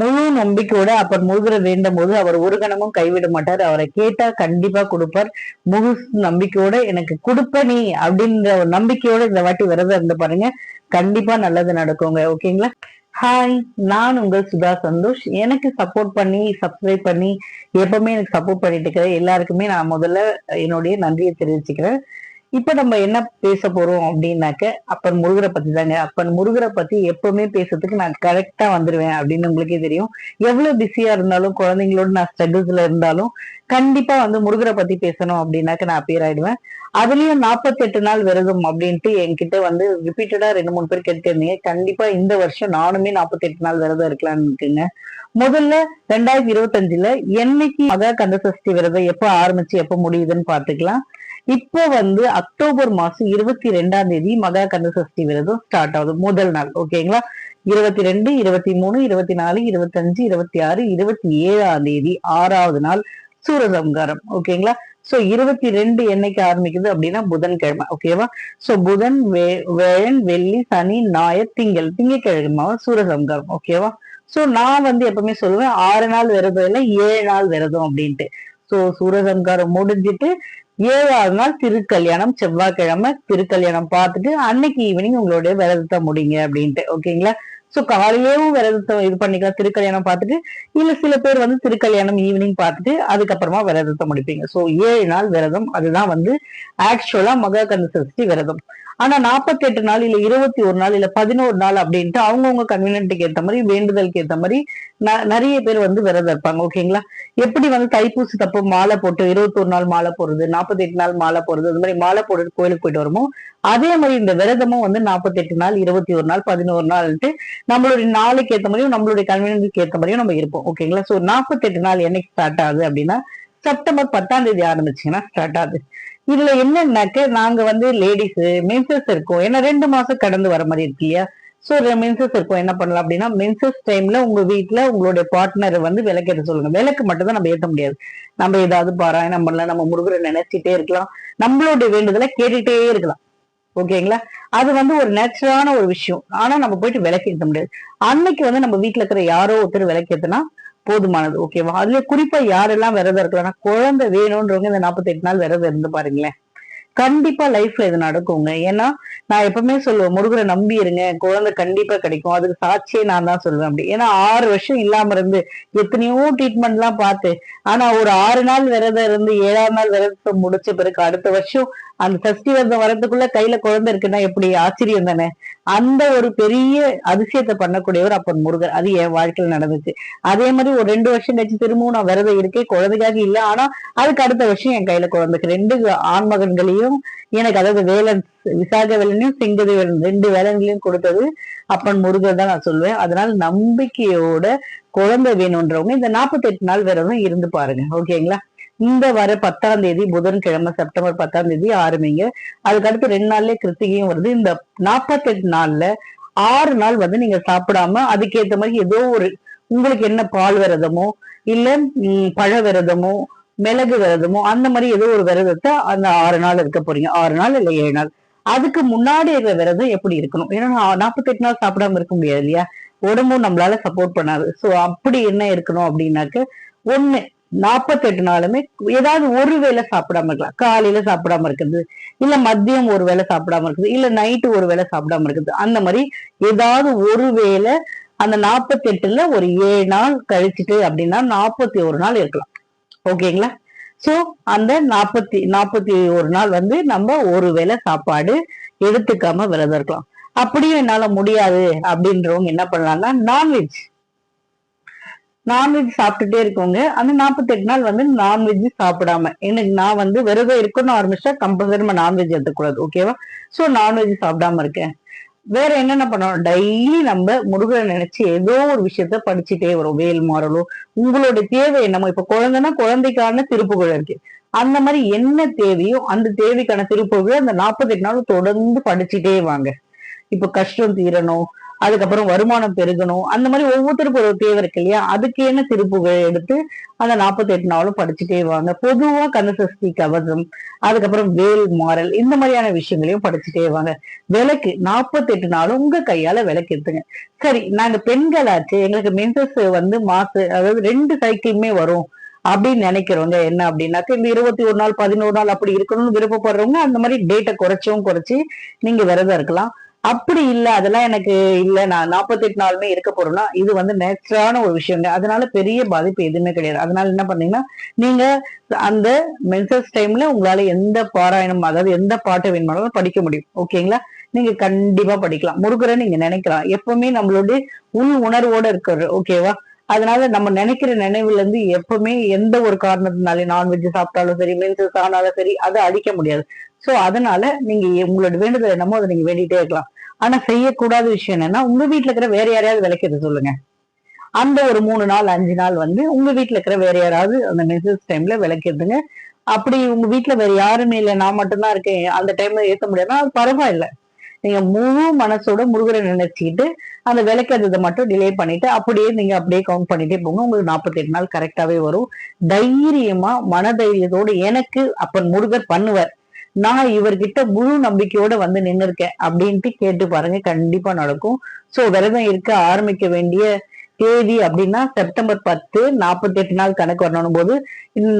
முழு நம்பிக்கையோட அப்பர் முருகரை வேண்டும் போது அவர் ஒரு கணமும் கைவிட மாட்டார். அவரை கேட்டா கண்டிப்பா கொடுப்பார். முழு நம்பிக்கையோட எனக்கு கொடுப்ப நீ அப்படின்ற ஒரு நம்பிக்கையோட இந்த வாட்டி விரதம் இருந்து பாருங்க. கண்டிப்பா நல்லது நடக்குங்க. ஓகேங்களா? ஹாய் நான் உங்கள் சுதா சந்தோஷ். எனக்கு சப்போர்ட் பண்ணி சப்ஸ்கிரைப் பண்ணி எப்பவுமே எனக்கு சப்போர்ட் பண்ணிட்டு இருக்கிற எல்லாருக்குமே நான் முதல்ல என்னுடைய நன்றியை தெரிவிச்சுக்கிறேன். இப்ப நம்ம என்ன பேச போறோம் அப்படின்னாக்க அப்பன் முருகரை பத்தி தாங்க அப்பன் முருகரை பத்தி எப்பவுமே பேசுறதுக்கு நான் கரெக்டா வந்துருவேன் அப்படின்னு உங்களுக்கே தெரியும். எவ்வளவு பிஸியா இருந்தாலும் குழந்தைங்களோட நான் ஸ்ட்ரகிள்ஸ்ல இருந்தாலும் கண்டிப்பா வந்து முருகரை பத்தி பேசணும் அப்படின்னாக்க நான் அப்பியர் ஆயிடுவேன். அதுலயும் 48 நாள் விரதம் அப்படின்ட்டு என்கிட்ட வந்து ரிப்பீட்டடா ரெண்டு மூணு பேர் கேட்டிருந்தீங்க கண்டிப்பா இந்த வருஷம் நானுமே 48 நாள் விரதம் இருக்கலாம்னு இருக்குங்க முதல்ல ரெண்டாயிரத்தி இருபத்தஞ்சுல என்னைக்கு மகா கந்த சஷ்டி விரதம் எப்ப ஆரம்பிச்சு எப்ப முடியுதுன்னு பாத்துக்கலாம் இப்போ வந்து அக்டோபர் மாசம் இருபத்தி ரெண்டாம் தேதி மகா கந்த சஷ்டி விரதம் ஸ்டார்ட் ஆகுது. முதல் நாள் ஓகேங்களா இருபத்தி ரெண்டு இருபத்தி மூணு இருபத்தி நாலு இருபத்தஞ்சு இருபத்தி ஆறு இருபத்தி ஏழாம் தேதி ஆறாவது நாள் சூரசம்காரம் ஓகேங்களா சோ இருபத்தி ரெண்டு என்னைக்கு ஆரம்பிக்குது அப்படின்னா புதன்கிழமை ஓகேவா சோ புதன் வே- வேழன் வெள்ளி சனி ஞாயிறு திங்கள் திங்கக்கிழமை சூரசம்காரம் ஓகேவா சோ நான் வந்து எப்பவுமே சொல்லுவேன் ஆறு நாள் விரதம் இல்ல ஏழு நாள் விரதம் அப்படின்ட்டு. சோ சூரசம்காரம் முடிஞ்சிட்டு ஏழாவது நாள் திருக்கல்யாணம் செவ்வாய்க்கிழமை திருக்கல்யாணம் பார்த்துட்டு அன்னைக்கு ஈவினிங் உங்களுடைய விரதத்தை முடிங்க அப்படின்ட்டு. ஓகேங்களா சோ காலையிலேயும் விரதத்தை இது பண்ணிக்கலாம் திருக்கல்யாணம் பார்த்துட்டு இல்ல சில பேர் வந்து திருக்கல்யாணம் ஈவினிங் பார்த்துட்டு அதுக்கப்புறமா விரதத்தை முடிப்பீங்க. சோ ஏழு நாள் விரதம் அதுதான் வந்து ஆக்சுவலா மகா கந்த சஷ்டி விரதம். ஆனா 48 நாள் இல்ல இருபத்தி ஒரு நாள் இல்ல பதினோரு நாள் அப்படின்ட்டு அவங்கவுங்க கன்வீனியன்ட்டுக்கு ஏத்த மாதிரி வேண்டுதலுக்கு ஏத்த மாதிரி ந- நிறைய பேர் வந்து விரதம் இருப்பாங்க ஓகேங்களா? எப்படி வந்து தைப்பூசி தப்பு மாலை போட்டு இருபத்தொரு நாள் மாலை போடுறது 48 நாள் மாலை போடுறது அது மாதிரி மாலை போட்டு கோயிலுக்கு போயிட்டு வருமோ? அதே மாதிரி இந்த விரதமும் வந்து 48 நாள் இருபத்தி ஒரு நாள் பதினோரு நாள்ட்டு நம்மளுடைய நாளுக்கு ஏத்த மாதிரியும் நம்மளுடைய கன்வீனியன்ட்க்கு ஏத்த மாதிரியும் நம்ம இருப்போம் ஓகேங்களா? சோ 48 நாள் என்னைக்கு ஸ்டார்ட் ஆகுது அப்படின்னா செப்டம்பர் பத்தாம் தேதி ஆரம்பிச்சிங்கன்னா ஸ்டார்ட் ஆகுது. இதுல என்னன்னாக்க நாங்க வந்து லேடிஸ் மென்சஸ் இருக்கோம். ஏன்னா ரெண்டு மாசம் கடந்து வர மாதிரி இருக்கு இல்லையா? சோ மென்சஸ் இருக்கும். என்ன பண்ணலாம் அப்படின்னா மென்சஸ் டைம்ல உங்க வீட்டுல உங்களுடைய பார்ட்னர் வந்து விளக்கேற்ற சொல்லுங்க. விளக்கு மட்டும் தான் நம்ம ஏத்த முடியாது. நம்ம ஏதாவது பாராயணம் பண்ணலாம். நம்ம முருகரை நினைச்சிட்டே இருக்கலாம். நம்மளுடைய வேண்டுதலை கேட்டுட்டே இருக்கலாம். ஓகேங்களா அது வந்து ஒரு நேச்சுரலான ஒரு விஷயம். ஆனா நம்ம போயிட்டு விளக்கேற்ற முடியாது. அன்னைக்கு வந்து நம்ம வீட்டுல இருக்கிற யாரோ ஒருத்தர் விளக்கேத்தனா போதுமானது ஓகேவா அதுல குறிப்பா யாரெல்லாம் விரதம் இருக்கலாம்னா குழந்தை வேணும்ன்றவங்க இந்த 48 நாள் விரதம் இருந்து பாருங்களேன். கண்டிப்பா லைஃப்ல இது நடக்குங்க. ஏன்னா நான் எப்பவுமே சொல்லுவேன் முருகரை நம்பி இருங்க குழந்தை கண்டிப்பா கிடைக்கும். அதுக்கு சாட்சியே நான் தான் சொல்லுவேன் அப்படி. ஏன்னா ஆறு வருஷம் இல்லாம இருந்து எத்தனையோ ட்ரீட்மெண்ட் எல்லாம் பார்த்து ஆனா ஒரு ஆறு நாள் விரதம் இருந்து ஏழாம் நாள் விரதத்தை முடிச்ச பிறகு அடுத்த வருஷம் அந்த சஷ்டி விரதம் வரதுக்குள்ள கையில குழந்தை இருக்குன்னா எப்படி? ஆச்சரியம் தானே? அந்த ஒரு பெரிய அதிசயத்தை பண்ணக்கூடியவர் அப்பன் முருகர். அது என் வாழ்க்கையில நடந்துச்சு. அதே மாதிரி ஒரு ரெண்டு வருஷம் கழிச்சு திரும்பவும் நான் விரதம் இருக்கேன் குழந்தைக்காக இல்ல. ஆனா அதுக்கு அடுத்த வருஷம் என் கையில குழந்தைக்கு ரெண்டு ஆண் மகன்களையும் எனக்கு அதாவது வேலன் விசாக வேலனையும் சிங்கதி வேலன் ரெண்டு வேலன்களையும் கொடுத்தது அப்பன் முருகர் தான் நான் சொல்லுவேன். அதனால நம்பிக்கையோட குழந்தை வேணும்ன்றவங்க இந்த 48 நாள் விரதம் இருந்து பாருங்க. ஓகேங்களா இந்த வர பத்தாம் தேதி புதன்கிழமை செப்டம்பர் பத்தாம் தேதி ஆரம்பிங்க. அதுக்கு அடுத்து ரெண்டு நாள்லயே கிருத்திகையும் வருது. இந்த 48 நாள்ல ஆறு நாள் வந்து நீங்க சாப்பிடாம அதுக்கேத்த மாதிரி ஏதோ ஒரு உங்களுக்கு என்ன பால் விரதமோ இல்ல பழ விரதமோ மிளகு விரதமோ அந்த மாதிரி ஏதோ ஒரு விரதத்தை அந்த ஆறு நாள் இருக்க போறீங்க. ஆறு நாள் இல்ல ஏழு நாள். அதுக்கு முன்னாடி இருக்கிற விரதம் எப்படி இருக்கணும்? ஏன்னா நாற்பத்தெட்டு நாள் சாப்பிடாம இருக்க முடியாது இல்லையா? உடம்பும் நம்மளால சப்போர்ட் பண்ணாது. சோ அப்படி என்ன இருக்கணும் அப்படின்னாக்க ஒண்ணு நாற்பத்தெட்டு நாளுமே ஏதாவது ஒரு வேளை சாப்பிடாம இருக்கலாம். காலையில சாப்பிடாம இருக்குது இல்ல மதியம் ஒரு வேளை சாப்பிடாம இருக்குது இல்ல நைட்டு ஒரு வேளை சாப்பிடாம இருக்குது அந்த மாதிரி ஏதாவது ஒரு வேளை அந்த நாற்பத்தி எட்டுல ஒரு ஏழு நாள் கழிச்சிட்டு அப்படின்னா நாற்பத்தி ஒரு நாள் இருக்கலாம். ஓகேங்களா? ஸோ அந்த நாற்பத்தி நாற்பத்தி ஒரு நாள் வந்து நம்ம ஒரு வேளை சாப்பாடு எடுத்துக்காம விரதம் இருக்கலாம் அப்படியும் என்னால முடியாது அப்படின்றவங்க என்ன பண்ணலாம்னா நான்வெஜ் நான்வெஜ் சாப்பிட்டுட்டே இருக்கவங்க அந்த 48 நாள் வந்து நான்வெஜ் சாப்பிடாம எனக்கு நான் வந்து விரதம் இருக்கணும்னு ஆரம்பிச்சா கம்பல்சரி நம்ம நான்வெஜ் எடுத்துக்கூடாது ஓகேவா சோ நான்வெஜ் சாப்பிடாம இருக்கேன். வேற என்னென்ன பண்ணணும்? டெய்லி நம்ம முருகனை நினைச்சு ஏதோ ஒரு விஷயத்த படிச்சுட்டே வரும். வேல் மாறலோ உங்களோட தேவை என்னமோ இப்ப குழந்தைன்னா குழந்தைக்கான திருப்புகழ் இருக்கு. அந்த மாதிரி என்ன தேவையோ அந்த தேவைக்கான திருப்புகழ் அந்த 48 நாள் தொடர்ந்து படிச்சுட்டே வாங்க. இப்ப கஷ்டம் தீரணும். அதுக்கப்புறம் வருமானம் பெருகணும். அந்த மாதிரி ஒவ்வொருத்தருக்கும் ஒரு தேவை இருக்கு இல்லையா? அதுக்கு என்ன திருப்புகள் எடுத்து அந்த நாற்பத்தி எட்டு நாளும் படிச்சுட்டே வாங்க. பொதுவா கந்தசஷ்டி கவசம் அதுக்கப்புறம் வேல் மாறல் இந்த மாதிரியான விஷயங்களையும் படிச்சுட்டே வாங்க. விளக்கு நாற்பத்தி எட்டு நாளும் உங்க கையால விளக்கு எடுத்துங்க. சரி நாங்க பெண்களாச்சு எங்களுக்கு மென்சஸ் வந்து மாசு அதாவது ரெண்டு சைக்கிளுமே வரும் அப்படின்னு நினைக்கிறவங்க என்ன அப்படின்னாக்க இந்த இருபத்தி ஒரு நாள் பதினோரு நாள் அப்படி இருக்கணும்னு விருப்பப்படுறவங்க அந்த மாதிரி டேட்டை குறைச்சும் குறைச்சி நீங்க விரதம் இருக்கலாம். அப்படி இல்ல அதெல்லாம் எனக்கு இல்ல. நான் நாற்பத்தெட்டு நாளுமே இருக்க போறேன்னா இது வந்து நேச்சரான ஒரு விஷயங்க. அதனால பெரிய பாதிப்பு எதுவுமே கிடையாது. அதனால என்ன பண்ணீங்கன்னா நீங்க அந்த மென்சஸ் டைம்ல உங்களால எந்த பாராயணம் அதாவது எந்த பாட்டை வேணுமானாலும் படிக்க முடியும். ஓகேங்களா நீங்க கண்டிப்பா படிக்கலாம். முருகரை நீங்க நினைக்கலாம். எப்பவுமே நம்மளுடைய உள் உணர்வோட இருக்கிறது. ஓகேவா அதனால நம்ம நினைக்கிற நினைவுல இருந்து எப்பவுமே எந்த ஒரு காரணத்தினாலே நான்வெஜ் சாப்பிட்டாலும் சரி மென்சஸ் ஆனாலும் சரி அதை அழிக்க முடியாது. சோ அதனால நீங்க உங்களோட வேண்டுதல் என்னமோ அதை நீங்க வேண்டிட்டே இருக்கலாம். ஆனா செய்யக்கூடாத விஷயம் என்னன்னா உங்க வீட்டுல இருக்கிற வேற யாரையாவது விளக்கிறது சொல்லுங்க. அந்த ஒரு மூணு நாள் அஞ்சு நாள் வந்து உங்க வீட்டுல இருக்கிற வேற யாராவது அந்த மெசேஜ் டைம்ல விளக்கிடுதுங்க அப்படி உங்க வீட்டுல வேற யாருமே இல்லை நான் மட்டும்தான் இருக்கேன் அந்த டைம்ல ஏத்த முடியாதுன்னா அது பரவாயில்ல. நீங்க முழு மனசோட முருகரை நினைச்சிக்கிட்டு அந்த விளக்கிறதை மட்டும் டிலே பண்ணிட்டு அப்படியே நீங்க அப்படியே கவுண்ட் பண்ணிட்டே போங்க உங்களுக்கு நாற்பத்தி எட்டு நாள் கரெக்டாவே வரும். தைரியமா மனதைரியத்தோடு எனக்கு அப்பன் முருகர் பண்ணுவார். நான் இவர்கிட்ட முழு நம்பிக்கையோட வந்து நின்னு இருக்கேன் அப்படின்ட்டு கேட்டு பாருங்க கண்டிப்பா நடக்கும். சோ விரதம் இருக்க ஆரம்பிக்க வேண்டிய தேதி அப்படின்னா செப்டம்பர் பத்து நாற்பத்தி எட்டு நாள் கணக்கு வரணும் போது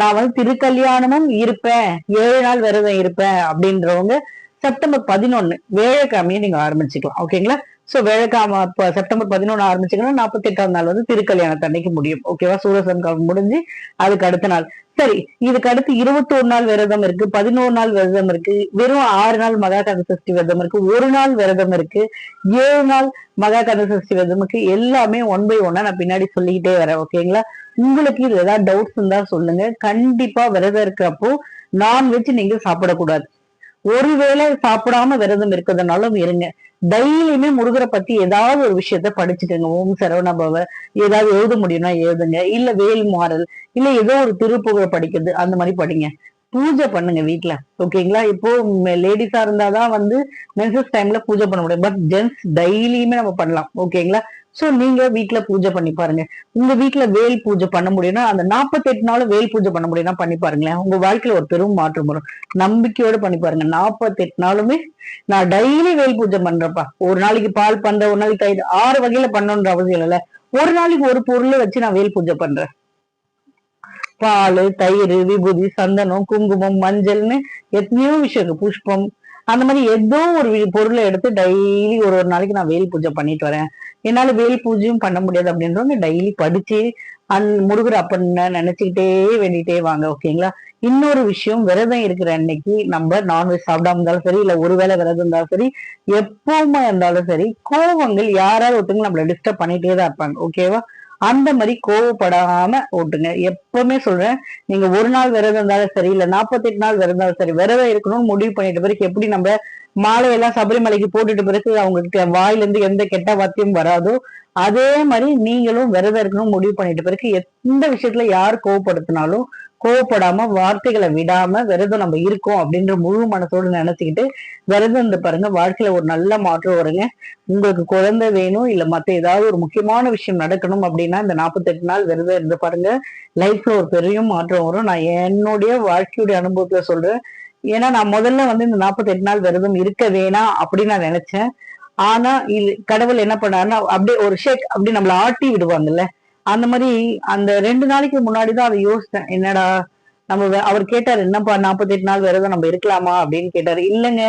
நான் வந்து திருக்கல்யாணமும் இருப்பேன் ஏழு நாள் விரதம் இருப்பேன் அப்படின்றவங்க செப்டம்பர் பதினொன்னு வேலைக்கிழமையை நீங்க ஆரம்பிச்சுக்கலாம். ஓகேங்களா சோ வேலைக்கிழமை இப்ப செப்டம்பர் பதினொன்னு ஆரம்பிச்சீங்கன்னா நாற்பத்தி எட்டாம் நாள் வந்து திருக்கல்யாணத்து அன்னைக்கு முடியும். ஓகேவா சூரசம்காலம் முடிஞ்சு அதுக்கு அடுத்த நாள். சரி இதுக்கு அடுத்து இருபத்தோரு நாள் விரதம் இருக்கு பதினோரு நாள் விரதம் இருக்கு வெறும் ஆறு நாள் மகா கந்த சஷ்டி விரதம் இருக்கு ஒரு நாள் விரதம் இருக்கு ஏழு நாள் மகா கந்த சஷ்டி விரதம் இருக்கு எல்லாமே ஒன் பை ஒன்னா நான் பின்னாடி சொல்லிக்கிட்டே வரேன் ஓகேங்களா உங்களுக்கு இது ஏதாவது டவுட்ஸ் இருந்தா சொல்லுங்க. கண்டிப்பா விரதம் இருக்கிறப்போ நான்வெஜ் நீங்க சாப்பிடக்கூடாது. ஒருவேளை சாப்பிடாம விரதம் இருக்கிறதுனாலும் இருங்க. டெய்லியுமே முருகரை பத்தி ஏதாவது ஒரு விஷயத்த படிச்சுட்டுங்க. ஓம் சரவணபவ. ஏதாவது எழுத முடியும்னா எழுதுங்க. இல்ல வேல் மாறல் இல்ல ஏதோ ஒரு திருப்புகழ் படிக்கிறது. அந்த மாதிரி படிங்க. பூஜை பண்ணுங்க வீட்டுல ஓகேங்களா இப்போ லேடிஸா இருந்தாதான் வந்து மென்சஸ் டைம்ல பூஜை பண்ண முடியும். பட் ஜென்ஸ் டெய்லியுமே நம்ம பண்ணலாம் ஓகேங்களா சோ நீங்க வீட்டுல பூஜை பண்ணி பாருங்க. உங்க வீட்டுல வேல் பூஜை பண்ண முடியும்னா அந்த நாற்பத்தி எட்டு வேல் பூஜை பண்ண முடியும்னா பண்ணி பாருங்களேன். உங்க வாழ்க்கையில ஒரு பெரும் மாற்றம் வரும். நம்பிக்கையோட பண்ணி பாருங்க. நாற்பத்தி எட்டு நாளுமே நான் டெய்லி வேல் பூஜை பண்றேன்ப்பா. ஒரு நாளைக்கு பால் பண்றேன் ஒரு நாளைக்கு தயிர் ஆறு வகையில பண்ணணுன்ற அவசியம் இல்ல ஒரு நாளைக்கு ஒரு பொருளை வச்சு நான் வேல் பூஜை பண்றேன். பால் தயிர் விபூதி சந்தனம் குங்குமம் மஞ்சள்னு எத்தனையோ விஷயம் இருக்கு. புஷ்பம். அந்த மாதிரி ஏதோ ஒரு வி- பொருளை எடுத்து டெய்லி ஒரு ஒரு நாளைக்கு நான் வேல் பூஜை பண்ணிட்டு வரேன். என்னால வேல் பூஜையும் பண்ண முடியாது அப்படின்றவங்க டெய்லி படிச்சு அந் முருகர் அப்படின்னு நினைச்சுக்கிட்டே வேண்டிட்டே வாங்க ஓகேங்களா? இன்னொரு விஷயம் விரதம் இருக்கிற அன்னைக்கு நம்ம நான்வெஜ் சாப்பிடாம இருந்தாலும் சரி இல்ல ஒருவேளை விரதம் இருந்தாலும் சரி எப்பவுமே இருந்தாலும் சரி கோபங்கள் யாராவது ஒருத்தங்க நம்மள டிஸ்டர்ப் பண்ணிட்டே தான் இருப்பாங்க ஓகேவா? அந்த மாதிரி கோவப்படாம ஓட்டுங்க. எப்பவுமே சொல்றேன் நீங்க ஒரு நாள் விரதம் இருந்தாலும் சரி இல்ல நாற்பத்தெட்டு நாள் விரதம் இருந்தாலும் சரி விரதம் இருக்கணும்னு முடிவு பண்ணிட்டு பிறகு எப்படி நம்ம மாலையெல்லாம் சபரிமலைக்கு போட்டுட்டு பிறகு அவங்களுக்கு வாயில இருந்து எந்த கெட்ட வார்த்தையும் வராதோ அதே மாதிரி நீங்களும் விரதம் இருக்கணும் முடிவு பண்ணிட்டு பிறகு எந்த விஷயத்துல யார் கோவப்படுத்தினாலும் கோவப்படாம வார்த்தைகளை விடாம விரதம் நம்ம இருக்கோம் அப்படின்ற முழு மனசோட நினைச்சுக்கிட்டு விரதம் இருந்து பாருங்க வாழ்க்கையில ஒரு நல்ல மாற்றம் வருங்க. உங்களுக்கு குழந்தை வேணும் இல்ல மத்த ஏதாவது ஒரு முக்கியமான விஷயம் நடக்கணும் அப்படின்னா இந்த நாற்பத்தெட்டு நாள் விரதம் இருந்து பாருங்க. லைஃப்ல ஒரு பெரிய மாற்றம் வரும். நான் என்னுடைய வாழ்க்கையுடைய அனுபவத்துல சொல்றேன். ஏன்னா நான் முதல்ல வந்து இந்த நாற்பத்தெட்டு நாள் விரதம் இருக்க வேணாம் அப்படின்னு நான் நினைச்சேன். ஆனா இது கடவுள் என்ன பண்ணாருன்னா அப்படியே ஒரு ஷேக் அப்படி நம்மள ஆட்டி விடுவாங்கல்ல. அந்த மாதிரி அந்த ரெண்டு நாளைக்கு முன்னாடி தான் அதை யோசித்தேன். என்னடா நம்ம அவர் கேட்டாரு என்னப்பா நாற்பத்தெட்டு நாள் விரதம் நம்ம இருக்கலாமா? அப்படின்னு கேட்டாரு. இல்லைங்க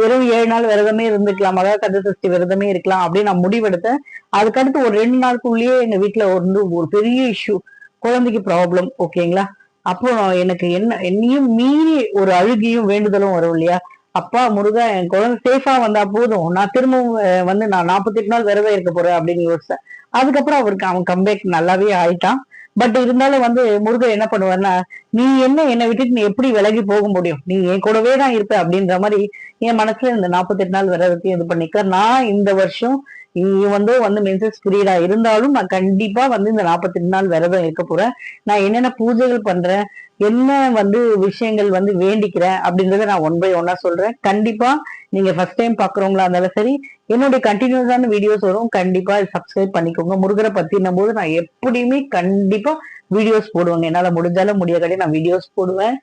வெறும் ஏழு நாள் விரதமே இருந்துக்கலாம் மகா கந்த சஷ்டி விரதமே இருக்கலாம் அப்படின்னு நான் முடிவெடுத்தேன். அதுக்கடுத்து ஒரு ரெண்டு நாளுக்குள்ளேயே எங்க வீட்டுல வந்து ஒரு பெரிய இஷ்யூ குழந்தைக்கு ப்ராப்ளம் ஓகேங்களா அப்போ எனக்கு என்ன என்னையும் மீறி ஒரு அழுகியும் வேண்டுதலும் வரும் இல்லையா? அப்பா முருகா என் குழந்தை சேஃபா வந்தா போதும். நான் திரும்பவும் வந்து நான் நாற்பத்தெட்டு நாள் விரதம் இருக்க போறேன் அப்படின்னு யோசிச்சேன். அதுக்கப்புறம் அவருக்கு அவன் கம்பேக் நல்லாவே ஆயிட்டான். பட் இருந்தாலும் வந்து முருகன் என்ன பண்ணுவாருன்னா நீ என்ன என்னை விட்டுட்டு நீ எப்படி விலகி போக முடியும்? நீ என் கூடவே தான் இருப்ப அப்படின்ற மாதிரி என் மனசுல இந்த நாற்பத்தெட்டு நாள் விரதத்தையும் இது பண்ணிக்க. நான் இந்த வருஷம் நீ வந்து வந்து மென்சஸ் பீரியடா இருந்தாலும் நான் கண்டிப்பா வந்து இந்த நாற்பத்தெட்டு நாள் விரதம் இருக்க போறேன். நான் என்னென்ன பூஜைகள் பண்றேன் என்ன வந்து விஷயங்கள் வந்து வேண்டிக்கிறேன் அப்படின்றத நான் ஒன் பை ஒன்னா சொல்றேன். கண்டிப்பா நீங்க ஃபர்ஸ்ட் டைம் பாக்குறவங்களா இருந்தாலும் சரி என்னுடைய கண்டினியூஸான வீடியோஸ் வரும். கண்டிப்பா சப்ஸ்கிரைப் பண்ணிக்கோங்க. முருகரை பத்தின போது நான் எப்படியுமே கண்டிப்பா வீடியோஸ் போடுவேங்க. என்னால முடிஞ்சாலும் முடியாதே நான் வீடியோஸ் போடுவேன்.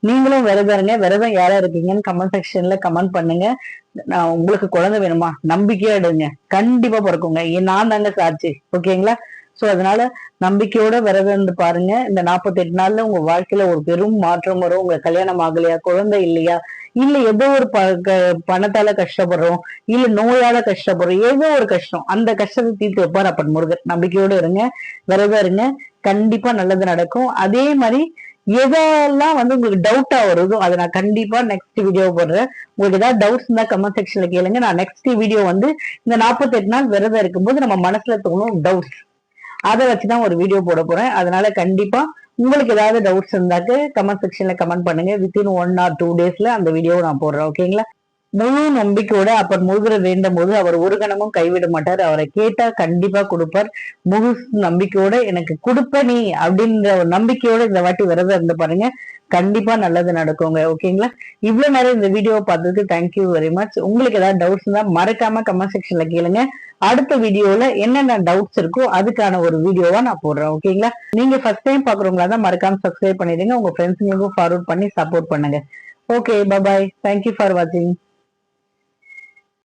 நீங்களும் விரதம் இருங்க. விரதம் யாரா இருக்கீங்கன்னு கமெண்ட் செக்ஷன்ல கமெண்ட் பண்ணுங்க. நான் உங்களுக்கு குழந்தை வேணுமா? நம்பிக்கையா எடுங்க. கண்டிப்பா பிறக்குங்க. ஏன் நான் தாங்க சாட்சி. ஓகேங்களா ஸோ அதனால நம்பிக்கையோட விரதம் இருந்து பாருங்க. இந்த 48 நாள்ல உங்க வாழ்க்கையில ஒரு பெரும் மாற்றம் வரும். உங்க கல்யாணம் ஆகலையா? குழந்தை இல்லையா? இல்ல ஏதோ ஒரு ப க- பணத்தால கஷ்டப்படுறோம். இல்ல நோயால கஷ்டப்படுறோம். ஏதோ ஒரு கஷ்டம். அந்த கஷ்டத்தை தீர்த்து வைப்பார் அப்பன் முருகன். நம்பிக்கையோட இருங்க. விரதம் இருங்க. கண்டிப்பா நல்லது நடக்கும். அதே மாதிரி எதெல்லாம் வந்து உங்களுக்கு டவுட்டா வருதோ அதை நான் கண்டிப்பா நெக்ஸ்ட் வீடியோ போடுறேன். உங்களுக்கு ஏதாவது டவுட்ஸ் இருந்தா கமெண்ட் செக்ஷன்ல கேளுங்க. நான் நெக்ஸ்ட் வீடியோ வந்து இந்த 48 நாள் விரதம் இருக்கும்போது நம்ம மனசுல தோணும் டவுட்ஸ் அதை வச்சுதான் ஒரு வீடியோ போட போறேன். அதனால கண்டிப்பா உங்களுக்கு ஏதாவது டவுட்ஸ் இருந்தாக்க கமெண்ட் செக்ஷன்ல கமெண்ட் பண்ணுங்க. வித்தின் ஒன் ஆர் டூ டேஸ்ல அந்த வீடியோவை நான் போடுறேன். ஓகேங்களா முழு நம்பிக்கையோட அப்பர் முருகரை வேண்டும் போது அவர் ஒரு கணமும் கைவிட மாட்டார். அவரை கேட்டா கண்டிப்பா கொடுப்பார். முழு நம்பிக்கையோட எனக்கு கொடுப்ப நீ அப்படின்ற ஒரு நம்பிக்கையோட இந்த வாட்டி விரதம் இருந்து பாருங்க. கண்டிப்பா நல்லது நடக்குங்க. ஓகேங்களா இவ்வளவு நேரம் இந்த வீடியோவை பார்த்ததுக்கு தேங்க்யூ வெரி மச் உங்களுக்கு ஏதாவது டவுட்ஸ் இருந்தா மறக்காம கமெண்ட் செக்ஷன்ல கேளுங்க. அடுத்த வீடியோல என்னென்ன டவுட்ஸ் இருக்கோ அதுக்கான ஒரு வீடியோவா நான் போடுறேன். ஓகேங்களா நீங்க ஃபர்ஸ்ட் டைம் பாக்குறவங்களா தான் மறக்காம சப்ஸ்கிரைப் பண்ணிடுங்க. உங்க ஃப்ரெண்ட்ஸுங்களுக்கும் ஃபார்வர்ட் பண்ணி சப்போர்ட் பண்ணுங்க. Okay bye thank you for வாட்சிங்